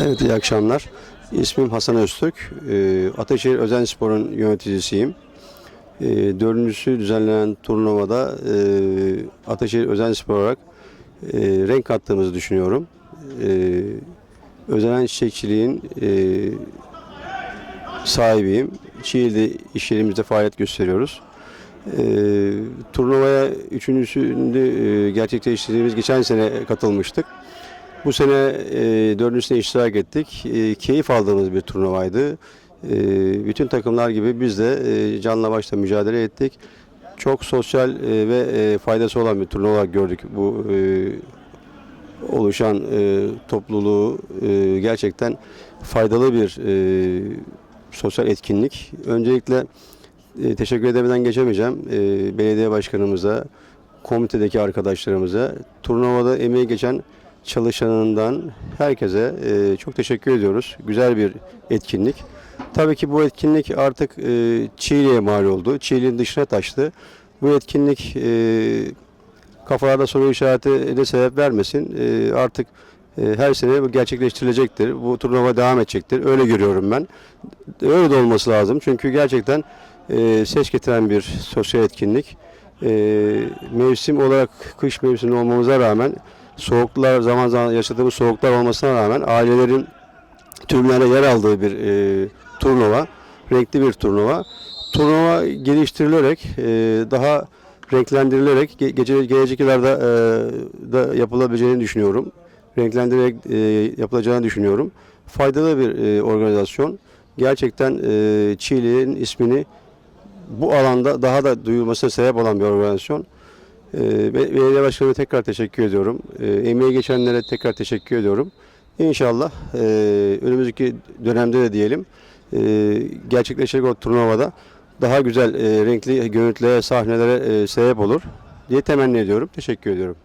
Evet iyi akşamlar. İsmim Hasan Öztürk. Ee, Ataşehir Özel Spor'un yöneticisiyim. Ee, Dördüncüsü düzenlenen turnuvada e, Ataşehir Özel Spor olarak e, renk kattığımızı düşünüyorum. E, Özenen Çiçekçiliğin e, sahibiyim. Çiğli'de iş yerimizde faaliyet gösteriyoruz. E, turnuvaya üçüncüsünü e, gerçekleştirdiğimiz geçen sene katılmıştık. Bu sene e, dördüncüsüne iştirak ettik. E, keyif aldığımız bir turnuvaydı. E, bütün takımlar gibi biz de e, canla başla mücadele ettik. Çok sosyal e, ve e, faydası olan bir turnuva olarak gördük bu e, oluşan e, topluluğu. E, gerçekten faydalı bir e, sosyal etkinlik. Öncelikle e, teşekkür edemeden geçemeyeceğim. E, belediye başkanımıza, komitedeki arkadaşlarımıza, turnuvada emeği geçen çalışanından herkese e, çok teşekkür ediyoruz. Güzel bir etkinlik. Tabii ki bu etkinlik artık e, Çiğli'ye mal oldu. Çiğli'nin dışına taştı. Bu etkinlik e, kafalarda soru işareti de sebep vermesin. E, artık e, her sene bu gerçekleştirilecektir. Bu turnuva devam edecektir. Öyle görüyorum ben. Öyle de olması lazım. Çünkü gerçekten e, ses getiren bir sosyal etkinlik. E, mevsim olarak kış mevsimi olmamıza rağmen soğuklar zaman zaman yaşadığımız soğuklar olmasına rağmen ailelerin türlere yer aldığı bir e, turnuva. Renkli bir turnuva. Turnuva geliştirilerek e, daha renklendirilerek ge- gece gelecek yıllarda e, da yapılabileceğini düşünüyorum. Renklendirerek e, yapılacağını düşünüyorum. Faydalı bir e, organizasyon. Gerçekten e, Çiğli'nin ismini bu alanda daha da duyulmasına sebep olan bir organizasyon. Be- Belediye Başkanı'na tekrar teşekkür ediyorum. Ee, Emeği geçenlere tekrar teşekkür ediyorum. İnşallah e, önümüzdeki dönemde de diyelim e, gerçekleşecek o turnuvada daha güzel e, renkli görüntülere, sahnelere e, sebep olur diye temenni ediyorum. Teşekkür ediyorum.